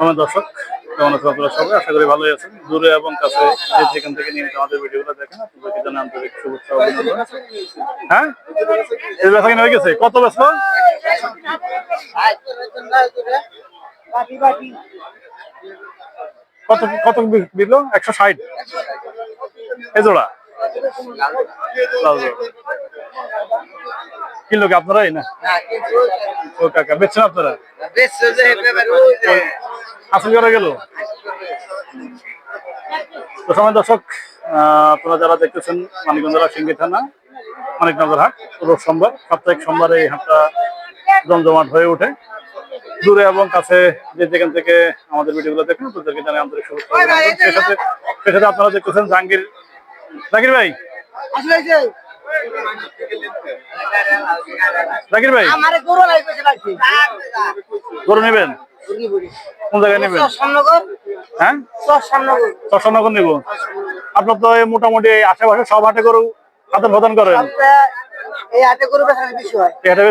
আমার দর্শক, কেমন আছেন আপনারা সবাই? আশা করি ভালোই আছেন। দূরে এবং কাছে যেখান থেকে নিয়মিত আমাদের ভিডিওগুলো দেখেন, আপনাদেরকে জানাই আন্তরিক শুভেচ্ছা হ্যাঁ? এই ব্যথা কিনে হয়ে গেছে? কত ব্যস্ত? কত কত দিল একশো ষাট। এই জোড়া লাল জোড়া। কিনলো কি আপনারাই না? বেচছেন আপনারা? করা গেল দর্শক আপনারা যারা দেখতেছেন সিঙ্গি থানা, মানিকনগর হাট, রোজ সোমবার, সাপ্তাহিক সোমবারে এই হাটটা জমজমাট হয়ে ওঠে। দূরে এবং কাছে যে যেখান থেকে আমাদের ভিডিওগুলো দেখেন, তাদেরকে জানাই আন্তরিক শুভেচ্ছা। সাথে আপনারা দেখতেছেন জাহাঙ্গীর। জাকির ভাই জাকির ভাই। আমারে গরু লাগছে গরু নেবেন? কোন জায়গায় নেবেন? সামনগর হ্যাঁ? সব সামনগর নেব। নিব আপনার তো মোটামুটি আশেপাশে সব হাটে গরু আদান প্রদান করেন। এই হাটে গরু বেচার বেশি হয় এটা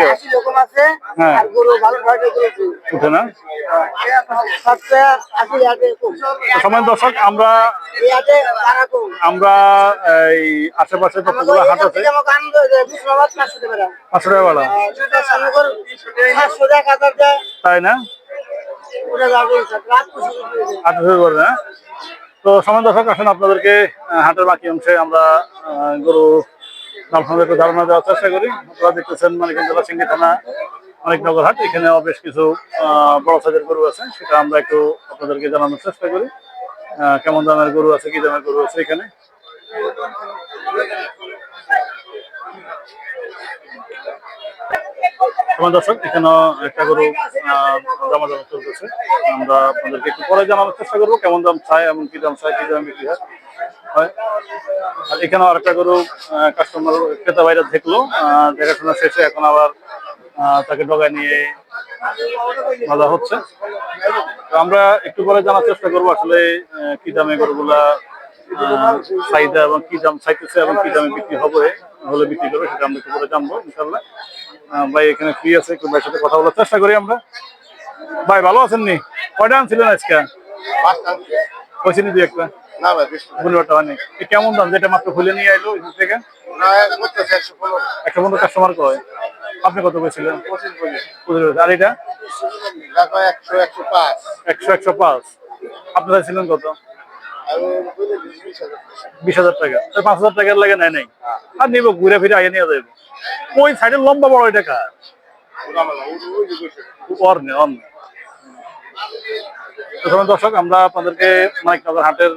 হয়। রকম আছে হ্যাঁ। আর গরু ভালো ভালো উঠে না? সময় দর্শক আমরা এই হাটে আমরা এই আশেপাশে যতগুলো হাট আছে? আমাকে আনন্দ হয়ে পাঁচশো টাকা বেলা তাই না? করে না? তো সময় দর্শক আসেন আপনাদেরকে হাটের বাকি অংশে আমরা গরু একটু ধারণা দেওয়ার চেষ্টা করি। আপনারা দেখতেছেন মানিকগঞ্জ জেলা সিঙ্গি থানা, মানিকনগর হাট। এখানেও বেশ কিছু বড় সাইজের গরু আছে, সেটা আমরা একটু আপনাদেরকে জানানোর চেষ্টা করি। কেমন দামের গরু আছে, কি দামের গরু আছে এখানে? এখানে একটা গরু আমরা আপনাদেরকে একটু পরে জানানোর চেষ্টা করব, কেমন দাম চাই এমন কি দাম চাই কি দাম বিক্রি হয়। হয়। আর এখানে আরেকটা গরু কাস্টমার ক্রেতা বাইরে দেখল দেখাশোনা শেষে এখন আবার তাকে ডগায় নিয়ে মজা হচ্ছে। তো আমরা একটু পরে জানার চেষ্টা করব আসলে কি দামে গরুগুলা চাহিদা এবং কি দাম চাইতেছে এবং কি দামে বিক্রি হবে হলে বিক্রি করবে সেটা আমরা একটু পরে জানব ইনশাল্লাহ ভাই এখানে ফ্রি আছে একটু ভাইয়ের সাথে কথা বলার চেষ্টা করি আমরা। ভাই ভালো আছেন নি? কয়টা আনছিলেন আজকে? কইছি নি দুই একটা? না ভাই কেমন দাম যেটা মাত্র খুলে নিয়ে আইলো এখান থেকে একটা পনেরো কাস্টমার কয় আপনি কত পেয়েছিলেন পঁচিশ বলি পঁচিশ হাজার। আর এটা একশো একশো পাঁচ আপনারা ছিলেন কত বিশ হাজার টাকা পাঁচ হাজার টাকার লাগে নেয় নাই আর নিব ঘুরে ফিরে আগে নিয়ে যাব ওই সাইডের লম্বা বড় এটা কার প্রথমে দর্শক আমরা আপনাদেরকে মানিকনগর হাটের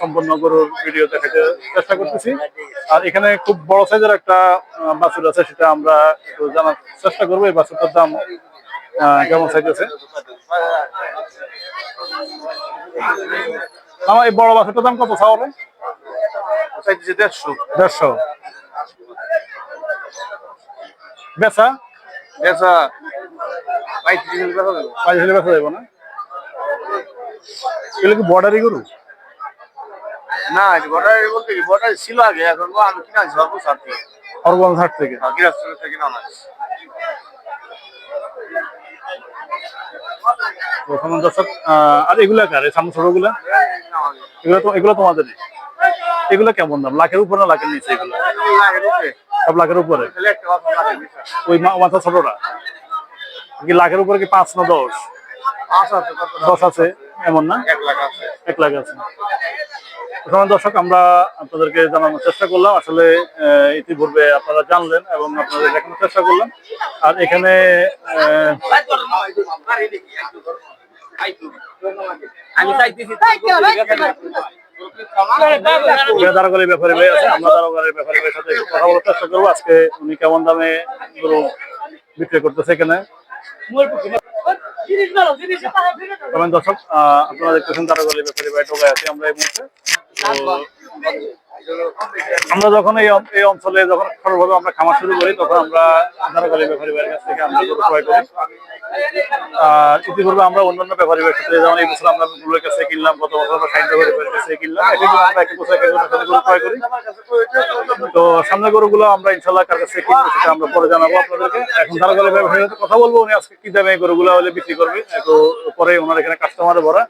সম্পূর্ণ গরুর ভিডিও দেখাতে চেষ্টা করতেছি। আর এখানে খুব বড় সাইজের একটা বাছুর আছে সেটা আমরা একটু জানার চেষ্টা করব। এই বাছুরটার দাম কেমন চাইতেছে আমার এই বড় বাছুরটার দাম কত চাইতেছে দেড়শো। দেড়শো বেচা। দেবো পাঁচ বেচা যাব না? এগুলো কি বর্ডারি গরু? না বর্ডার বলতে কি বর্ডার ছিল আগে এখন আমি কিনা ঝর্ব সার থেকে। অরগঞ্জ হাট থেকে? গিরাজপুর থেকে না প্রথম দর্শক আহ, আর এগুলা কার? এই সামনে ছোটগুলা এগুলো তো এগুলো তোমাদের এগুলো কেমন দাম? লাখের উপরে না লাখের নিচে এগুলো? সব লাখের উপরে? ওই মাথা ছোটটা? কি লাখের উপরে কি পাঁচ না দশ? দশ আছে এমন না? এক লাখ আছে। এক লাখ আছে। প্রথম দর্শক আমরা আপনাদেরকে জানানোর চেষ্টা করলাম। আসলে ইতিপূর্বে আপনারা জানলেন এবং আপনাদের দেখানোর চেষ্টা করলাম। আর এখানে ব্যাপারে ভাই আছে আমরা দারোগারের ব্যাপারে ভাইয়ের সাথে কথা বলার চেষ্টা করব। আজকে উনি কেমন দামে বিক্রি করতেছে এখানে? দর্শক আপনারা দেখতেছেন তারা গলি ব্যাপারে বাইট টোকায় আছে আমরা এই মুহূর্তে। তো আমরা যখন এই এই অঞ্চলে যখন সর্বভাবে আমরা খামার শুরু করি, তখন আমরা ধারাকালী ব্যাপারী ভাইয়ের কাছ থেকে আমরা গরু ক্রয় করি। আর ইতিপূর্বে আমরা অন্যান্য ব্যাপারী ভাইয়ের সাথে যেমন এই বছর আমরা গুলোর কাছে কিনলাম, গত বছর আমরা সাইন ব্যাপারী ভাইয়ের কাছে কিনলাম। এক একজন আমরা এক এক বছর এক সাথে গরু ক্রয় করি। তো সামনে গরুগুলো আমরা ইনশাল্লাহ কার কাছে কিনবো সেটা আমরা পরে জানাব আপনাদেরকে। এখন ধারাকালী ব্যাপারীর সাথে কথা বলব, উনি আজকে কি দামে এই গরুগুলো হলে বিক্রি করবে। একটু পরে ওনার এখানে কাস্টমারে ভরা।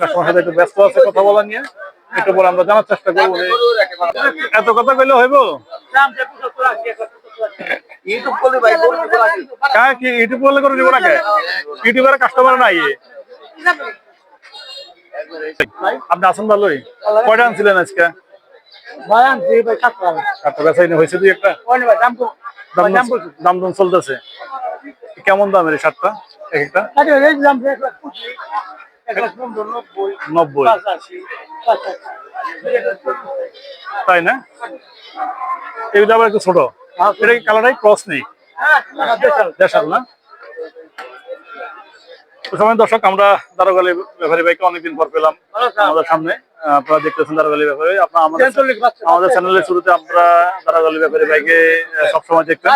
কাস্টমার সাথে একটু ব্যস্ত আছে, কথা বলা নিয়ে। একটু পরে আমরা জানার চেষ্টা করব এত কথা কইলে হইব? করলে কি ইউটিউব বললে করে দিব ইউটিউবের কাস্টমার নাই। আপনি আসুন ভালোই। কয়টা আনছিলেন আজকে? একটা হয়েছে দুই একটা? দাম দাম চলতেছে। কেমন দামের শার্টটা এক একটা? নব্বই। তাই না? এগুলো আবার একটু ছোট। এটা কালারটাই ক্রস নেই? দেশাল না? সময় দর্শক আমরা দারোগালি ব্যাপারী ভাইকে অনেকদিন পর পেলাম আমাদের সামনে। আপনারা দেখতেছেন দারোগালি ব্যাপারী। ভাই। আমাদের আমাদের চ্যানেলের শুরুতে আমরা দারোগালি ব্যাপারী আহ, সবসময় দেখতাম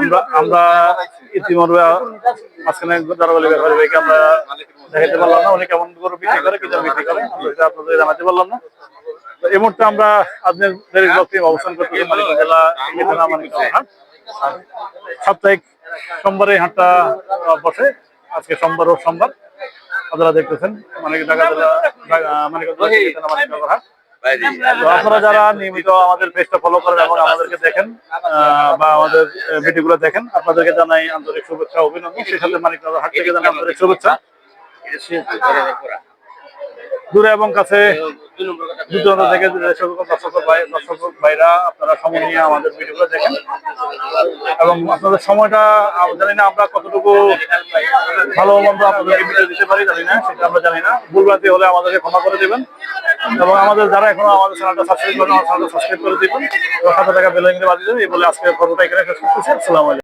আমরা আমরা ইতিমধ্যে মাঝখানে দারোগালি ব্যাপারী ভাইকে আমরা দেখাতে পারলাম না। উনি কেমন করে বিক্রি করে কি বিক্রি করে। আপনাদের জানাতে পারলাম না। তো এই মুহূর্তে আমরা আপনাদের অবস্থান করতেছি মানিকগঞ্জ জেলা মানিকগঞ্জ সাপ্তাহিক সোমবারে হাটটা বসে। আজকে সোমবার ও সোমবার। আপনারা দেখতেছেন। মানে হাট তো আপনারা যারা নিয়মিত আমাদের পেজটা ফলো করেন এবং আমাদেরকে দেখেন বা আমাদের ভিডিওগুলো দেখেন আপনাদেরকে জানাই আন্তরিক শুভেচ্ছা অভিনন্দন। সেই সাথে মানিকগঞ্জ হাট থেকে জানাই আন্তরিক শুভেচ্ছা। দূরে এবং কাছে আমাদের এবং আপনাদের সময়টা আমরা কতটুকু ভালো মন্দ দিতে পারি সেটা আমরা হলে আমাদেরকে ক্ষমা করে দেবেন। এবং আমাদের যারা এখনও আমাদের চ্যানেলটা সাবস্ক্রাইব করেন আমার চ্যানেলটা সাবস্ক্রাইব করে দিবেন। এবং সাথে টাকা বেলাইনে বাজিয়ে দেবেন, এই বলে আজকে পর্বটা এখানে শেষ করতেছি। আসসালামু আলাইকুম।